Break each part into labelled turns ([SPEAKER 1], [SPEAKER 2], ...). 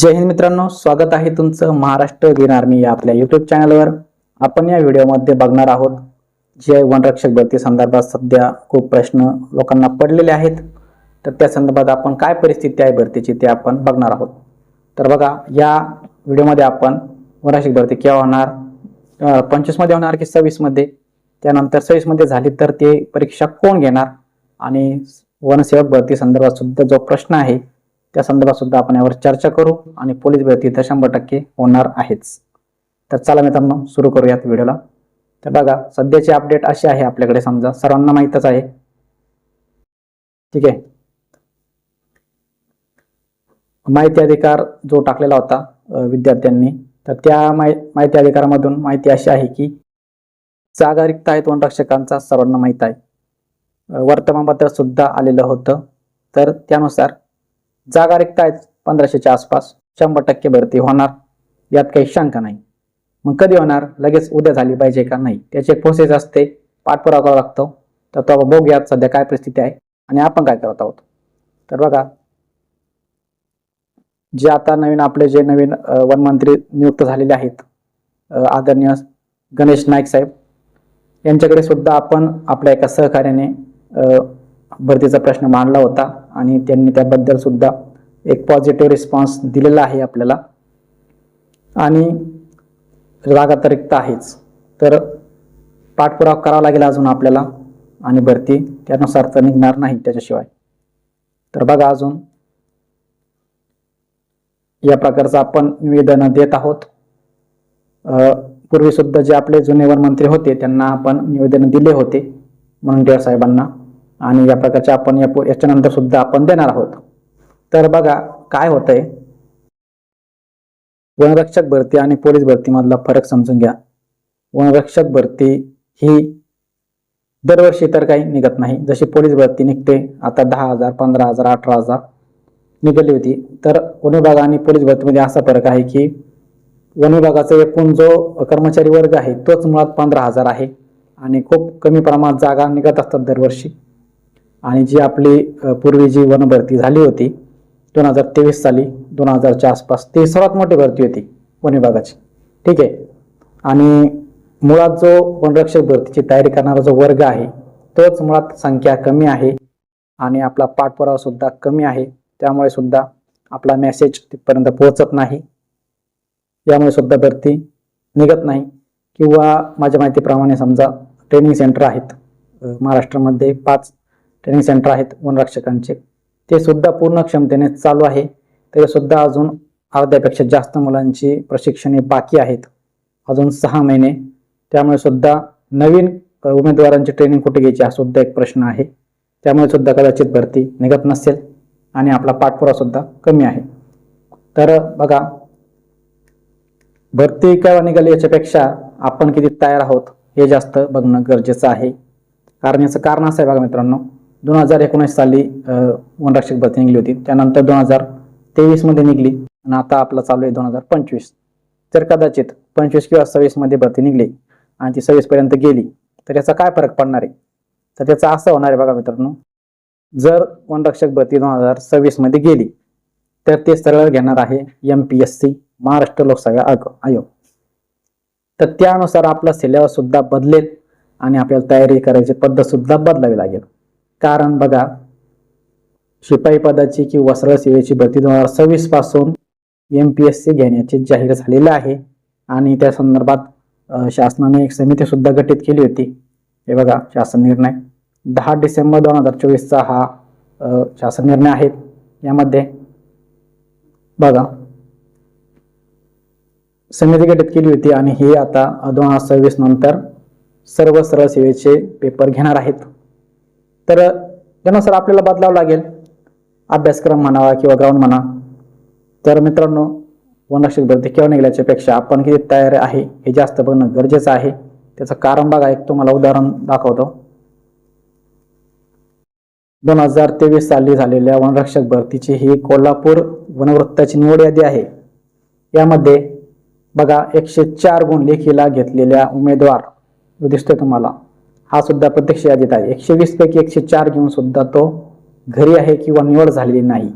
[SPEAKER 1] जय हिंद मित्रांनो स्वागत आहे तुमचं महाराष्ट्र ग्रीन आर्मी या आपल्या युट्यूब चॅनलवर आपण या व्हिडिओमध्ये बघणार आहोत जे वनरक्षक भरती संदर्भात सध्या खूप प्रश्न लोकांना पडलेले आहेत. तर त्या संदर्भात आपण काय परिस्थिती आहे भरतीची ते आपण बघणार आहोत. तर बघा या व्हिडिओमध्ये आपण वनरक्षक भरती केव्हा होणार? पंचवीसमध्ये होणार की सव्वीसमध्ये त्यानंतर सव्वीसमध्ये झाली तर ते परीक्षा कोण घेणार? आणि वनसेवक भरती संदर्भात सुद्धा जो प्रश्न आहे त्या संदर्भात सुद्धा आपण यावर चर्चा करू आणि पोलीस भरती तर शंभर टक्के होणार आहेच. तर चला मित्रांनो सुरू करूयात व्हिडिओला. तर बघा सध्याची अपडेट अशी आहे आपल्याकडे समजा सर्वांना माहीतच आहे. ठीक आहे. माहिती अधिकार जो टाकलेला होता विद्यार्थ्यांनी तर त्या माहि माहिती अधिकारामधून माहिती अशी आहे की जागा रिक्त आहेत वनरक्षकांचा सर्वांना माहीत आहे. वर्तमानपत्र सुद्धा आलेलं होतं. तर त्यानुसार जागा रिक्त आहेत पंधराशेच्या आसपास. शंभर टक्के भरती होणार. यात काही शंका नाही. मग कधी होणार? लगेच उद्या झाली पाहिजे का नाही? त्याची एक प्रोसेस असते. पाठपुरावा करावा लागतो. तर तो बघूयात सध्या काय परिस्थिती आहे आणि आपण काय करत आहोत. तर बघा. जे आता नवीन आपले जे नवीन वनमंत्री नियुक्त झालेले आहेत आदरणीय गणेश नाईक साहेब यांच्याकडे सुद्धा आपण आपल्या एका सहकार्याने भरतीचा प्रश्न मांडला होता आणि त्यांनी त्याबद्दल सुद्धा एक पॉझिटिव्ह रिस्पॉन्स दिलेला आहे आपल्याला. आणि रागातिरिक्त आहेच. तर पाठपुरावा करावा लागेल अजून आपल्याला आणि भरती त्यानुसार तर निघणार नाही त्याच्याशिवाय. तर बघा अजून. या प्रकारचं आपण निवेदन देत आहोत. पूर्वीसुद्धा पूर्वी सुद्धा जे आपले जुने वनमंत्री होते त्यांना आपण निवेदन दिले होते. मुनगंटीवार साहेबांना आणि या प्रकारचे आपण या पु- याच्यानंतर सुद्धा आपण देणार आहोत. तर बघा काय होतंय? वनरक्षक भरती आणि पोलीस भरतीमधला फरक समजून घ्या. वनरक्षक भरती ही दरवर्षी तर काही निघत नाही. जशी पोलीस भरती निघते आता दहा हजार पंधरा हजार अठरा हजार निघाली होती. तर वन विभाग आणि पोलीस भरतीमध्ये असा फरक आहे की वन विभागाचा एकूण जो कर्मचारी वर्ग आहे तोच मुळात पंधरा हजार आहे. आणि खूप कमी प्रमाणात जागा निघत असतात दरवर्षी. आणि जी आपली पूर्वी जी वन भरती झाली होती दोन हजार तेवीस साली दोन हजारच्या आसपास ती सर्वात मोठी भरती होती वन विभागाची. ठीक आहे? आणि मुळात जो वनरक्षक भरतीची तयारी करणारा जो वर्ग आहे तोच मुळात संख्या कमी आहे आणि आपला पाठपुरावा सुद्धा कमी आहे. त्यामुळे सुद्धा आपला मेसेज तिथपर्यंत पोहोचत नाही. यामुळे सुद्धा भरती निघत नाही. किंवा माझ्या माहितीप्रमाणे समजा ट्रेनिंग सेंटर आहेत महाराष्ट्रामध्ये पाच ट्रेनिंग सेंटर आहेत वनरक्षकांचे. ते सुद्धा पूर्ण क्षमतेने चालू आहे. तरी सुद्धा अजून अर्ध्यापेक्षा जास्त मुलांची प्रशिक्षणे बाकी आहेत. अजून सहा महिने. त्यामुळे सुद्धा नवीन उमेदवारांची ट्रेनिंग कुठे घ्यायची हा सुद्धा एक प्रश्न आहे. त्यामुळे सुद्धा कदाचित भरती निघत नसेल आणि आपला पाठपुरा सुद्धा कमी आहे. तर बघा भरती केव्हा निघाली याच्यापेक्षा आपण किती तयार आहोत हे जास्त बघणं गरजेचं आहे. कारण याचं कारण असं आहे बघा मित्रांनो दोन हजार एकोणीस साली वनरक्षक भरती निघली होती. त्यानंतर दोन हजार तेवीसमध्ये निघली आणि आता आपलं चालू आहे दोन हजार पंचवीस. जर कदाचित पंचवीस किंवा सव्वीसमध्ये भरती निघली आणि ती सव्वीसपर्यंत गेली. तर याचा काय फरक पडणार आहे? तर त्याचा असं होणार आहे बघा मित्रांनो जर वनरक्षक भरती दोन हजार सव्वीसमध्ये गेली तर ते सरळ घेणार आहे M P S C Maharashtra लोकसेवा आयोग आयोग. तर त्यानुसार आपला सिलेबस सुद्धा बदलेल आणि आपल्याला तयारी करायची पद्धत सुद्धा बदलावी लागेल. कारण बघा शिपाई पदाची किंवा सरळ सेवेची भरती दोन हजार सव्वीसपासून एम पी एस सी घेण्याचे जाहीर झालेलं आहे. आणि त्या संदर्भात शासनाने एक समिती सुद्धा गठीत केली होती. हे बघा शासन निर्णय. दहा डिसेंबर दोन हजार चोवीसचा हा शासन निर्णय आहे. यामध्ये बघा समिती गठीत केली होती आणि हे आता दोन हजार सव्वीस नंतर सर्व सरळ सेवेचे पेपर घेणार आहेत. तर त्यानुसार आपल्याला बदलावं लागेल. अभ्यासक्रम म्हणावा किंवा ग्राउंड म्हणा. तर मित्रांनो वनरक्षक भरती केव्हा निघाल्याच्या पेक्षा आपण किती तयार आहे हे जास्त बघणं गरजेचं आहे. त्याचं कारण बघा एक तुम्हाला उदाहरण दाखवतो. दोन हजार तेवीस साली झालेल्या वनरक्षक भरतीची ही कोल्हापूर वनवृत्ताची निवड यादी आहे. यामध्ये बघा एकशे चार गुण लेखीला घेतलेल्या उमेदवार दिसतोय तुम्हाला. हा सुद्धा प्रत्यक्ष यादीत आहे. एकशे वीस पैकी एकशे चार घेऊन सुद्धा तो घरी आहे किंवा निवड झालेली नाही.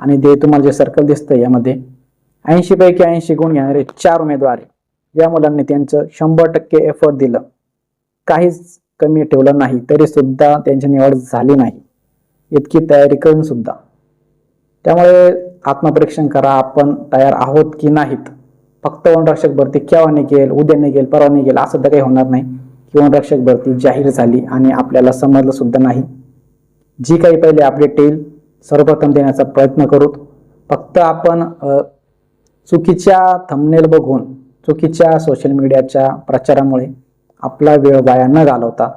[SPEAKER 1] आणि ते तुम्हाला जे सर्कल दिसतं यामध्ये ऐंशी पैकी ऐंशी गुण घेणारे चार उमेदवार या मुलांनी त्यांचं शंभर टक्के एफर्ट दिलं. काहीच कमी ठेवलं नाही तरी सुद्धा त्यांची निवड झाली नाही. इतकी तयारी करून सुद्धा. त्यामुळे आत्मपरीक्षण करा आपण तयार आहोत की नाहीत? फक्त वनरक्षक भरती केव्हा निघेल उद्या निघेल परवा निघेल असं तर काही होणार नाही. की वनरक्षक भरती जाहीर झाली आणि आपल्याला समजलं सुद्धा नाही. जी काही पहिले अपडेट येईल सर्वप्रथम देण्याचा प्रयत्न करू. फक्त आपण चुकीच्या थंबनेल बघून चुकीच्या सोशल मीडियाच्या प्रचारामुळे आपला वेळ वाया न घालवता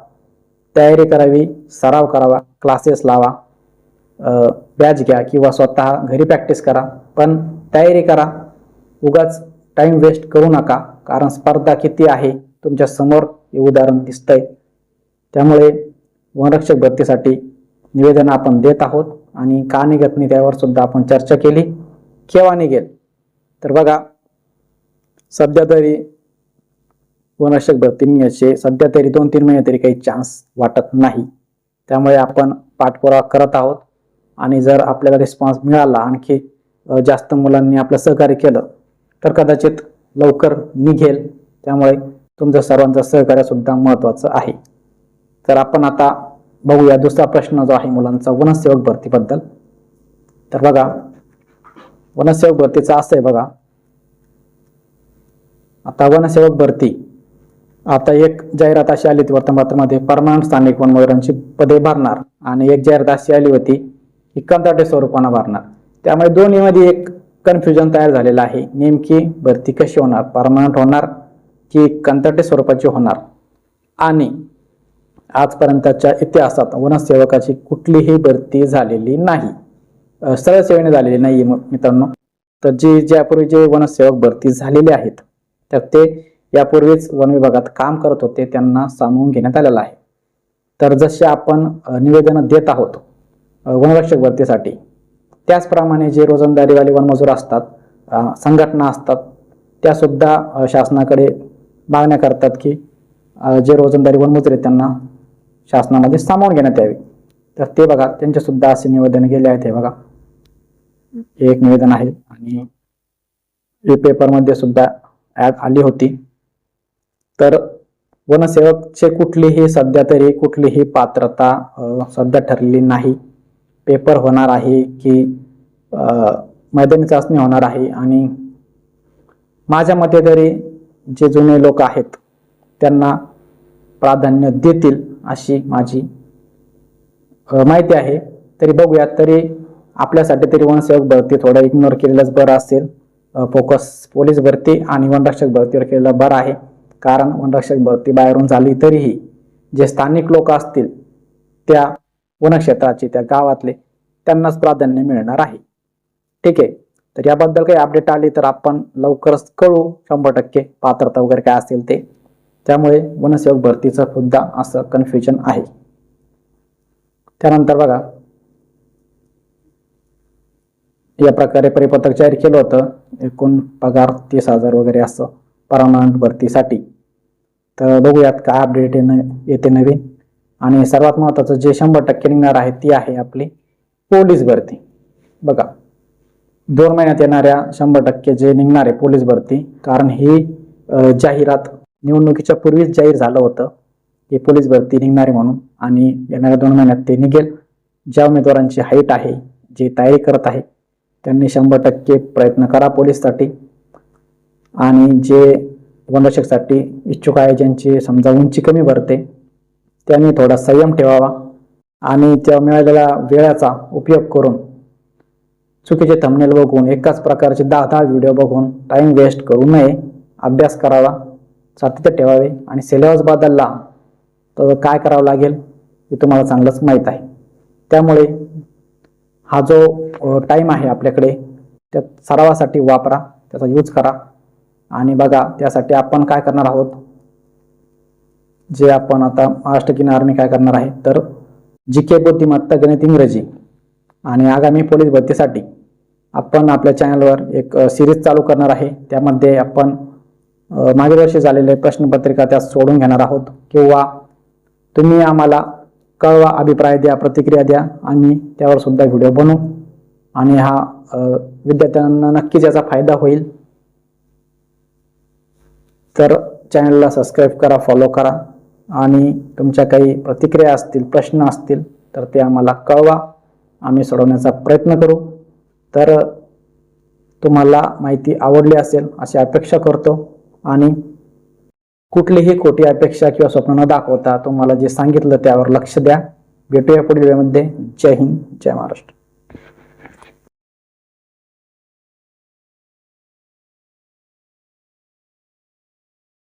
[SPEAKER 1] तयारी करावी सराव करावा क्लासेस लावा बॅच घ्या किंवा स्वतः घरी प्रॅक्टिस करा. पण तयारी करा. उगाच टाईम वेस्ट करू नका कारण स्पर्धा किती आहे तुमच्यासमोर हे उदाहरण दिसतंय. त्यामुळे वनरक्षक भरतीसाठी निवेदन आपण देत आहोत आणि का निघत नाही त्यावर सुद्धा आपण चर्चा केली. केव्हा निघेल? तर बघा सध्या तरी वनरक्षक भरती निघायचे सध्या तरी दोन तीन महिने तरी काही चान्स वाटत नाही. त्यामुळे आपण पाठपुरावा करत आहोत आणि जर आपल्याला रिस्पॉन्स मिळाला आणखी जास्त मुलांनी आपलं सहकार्य केलं तर कदाचित लवकर निघेल. त्यामुळे तुमचं सर्वांचं सहकार्य सुद्धा महत्त्वाचं आहे. तर आपण आता बघूया दुसरा प्रश्न जो आहे मुलांचा वनसेवक भरतीबद्दल. तर बघा वनसेवक भरतीचा असं आहे बघा. आता वनसेवक भरती. आता एक जाहिरात अशी आली होती वर्तमानपत्रामध्ये परमनंट स्थानिक वनमजुरांची पदे भरणार आणि एक जाहिरात अशी आली होती की कंत्राटे स्वरूपानं भरणार. त्यामुळे दोन्हीमध्ये एक कन्फ्युजन तयार झालेलं आहे. नेमकी भरती कशी होणार? परमानंट होणार की कंत्राटी स्वरूपाची होणार. आणि आजपर्यंतच्या इतिहासात वनसेवकाची कुठलीही भरती झालेली नाही. सरळसेवेने सरळ सेवेने झालेली नाही मित्रांनो. तर जे ज्यापूर्वी जे वनसेवक भरती झालेले आहेत तर ते यापूर्वीच वन विभागात काम करत होते त्यांना सामावून घेण्यात आलेलं आहे. तर जसे आपण निवेदनं देत आहोत वनरक्षक भरतीसाठी त्याचप्रमाणे जे रोजंदारीवाले वनमजूर असतात संघटना असतात त्यासुद्धा शासनाकडे मागण्या करतात की जे रोजंदारी वनमजूर आहेत त्यांना शासनामध्ये सामावून घेण्यात यावे. तर ते बघा त्यांचेसुद्धा असे निवेदन गेले आहेत हे बघा. हे एक निवेदन आहे आणि हे पेपरमध्ये सुद्धा ॲड आली होती. तर वनसेवकचे कुठलीही सध्या तरी कुठलीही पात्रता सध्या ठरलेली नाही. पेपर होणार आहे की मैदानी चाचणी होणार आहे आणि माझ्या मते तरी जे जुने लोक आहेत त्यांना प्राधान्य देतील अशी माझी माहिती आहे. तरी बघूयात तरी आपल्यासाठी तरी वनसेवक भरती थोडं इग्नोर केलेलंच बरं असेल. फोकस पोलीस भरती आणि वनरक्षक भरतीवर केलेलं बरं आहे. कारण वनरक्षक भरती बाहेरून झाली तरीही जे स्थानिक लोक असतील त्या वनक्षेत्राचे त्या गावातले त्यांनाच प्राधान्य मिळणार आहे. ठीक आहे. तर याबद्दल काही अपडेट आली तर आपण लवकरच कळू शंभर टक्के पात्रता वगैरे काय असेल ते. त्यामुळे वनसेवक भरतीचं सुद्धा असं कन्फ्युजन आहे. त्यानंतर बघा या प्रकारे परिपत्रक जाहीर केलं होतं. एकूण पगार तीस हजार वगैरे असं परमनंट भरतीसाठी. तर बघूयात काय अपडेट येते नवीन. आणि सर्वात महत्त्वाचं जे शंभर टक्के निघणार आहे ती आहे आपली पोलीस भरती. बघा. दोन महिन्यात येणाऱ्या शंभर टक्के जे निघणार आहे पोलीस भरती कारण ही जाहिरात निवडणुकीच्या पूर्वीच जाहीर झालं होतं. की पोलीस भरती निघणारी म्हणून आणि येणाऱ्या दोन महिन्यात ते निघेल. ज्या उमेदवारांची हाईट आहे जे तयारी करत आहे त्यांनी शंभर टक्के प्रयत्न करा पोलीससाठी. आणि जे वनरक्षकसाठी इच्छुक आहे ज्यांची समजा उंची कमी भरते त्यांनी थोडा संयम ठेवावा आणि त्या मिळालेल्या वेळाचा उपयोग करून चुकीचे थंबनेल बघून एकाच प्रकारचे दहा दहा व्हिडिओ बघून टाईम वेस्ट करू नये. अभ्यास करावा सातत्य ठेवावे आणि सिलेबस बदलला तर काय करावं लागेल हे तुम्हाला चांगलंच माहीत आहे. त्यामुळे हा जो टाईम आहे आपल्याकडे त्या सरावासाठी वापरा त्याचा यूज करा आणि बघा त्यासाठी आपण काय करणार आहोत. जे आपण आता महाराष्ट्र किन आर्मी काय करणार आहे तर जी के बुद्धिमत्ता गणित इंग्रजी. आणि आगामी पोलीस भरतीसाठी आपण आपल्या चॅनलवर एक सिरीज चालू करणार आहे. त्यामध्ये आपण मागील वर्षी झालेले प्रश्नपत्रिका त्या सोडून घेणार आहोत. किंवा तुम्ही आम्हाला कळवा अभिप्राय द्या प्रतिक्रिया द्या. आम्ही त्यावर सुद्धा व्हिडिओ बनवू. आणि हा विद्यार्थ्यांना नक्कीच याचा फायदा होईल. तर चॅनलला सबस्क्राईब करा फॉलो करा. आणि तुमच्या काही प्रतिक्रिया असतील प्रश्न असतील तर ते आम्हाला कळवा. आम्ही सोडवण्याचा प्रयत्न करू. तर तुम्हाला माहिती आवडली असेल अशी अपेक्षा करतो आणि कुठलीही खोटी अपेक्षा किंवा स्वप्न न दाखवता तुम्हाला जे सांगितलं त्यावर लक्ष द्या. भेटूया पुढील वेळेमध्ये. जय हिंद जय महाराष्ट्र.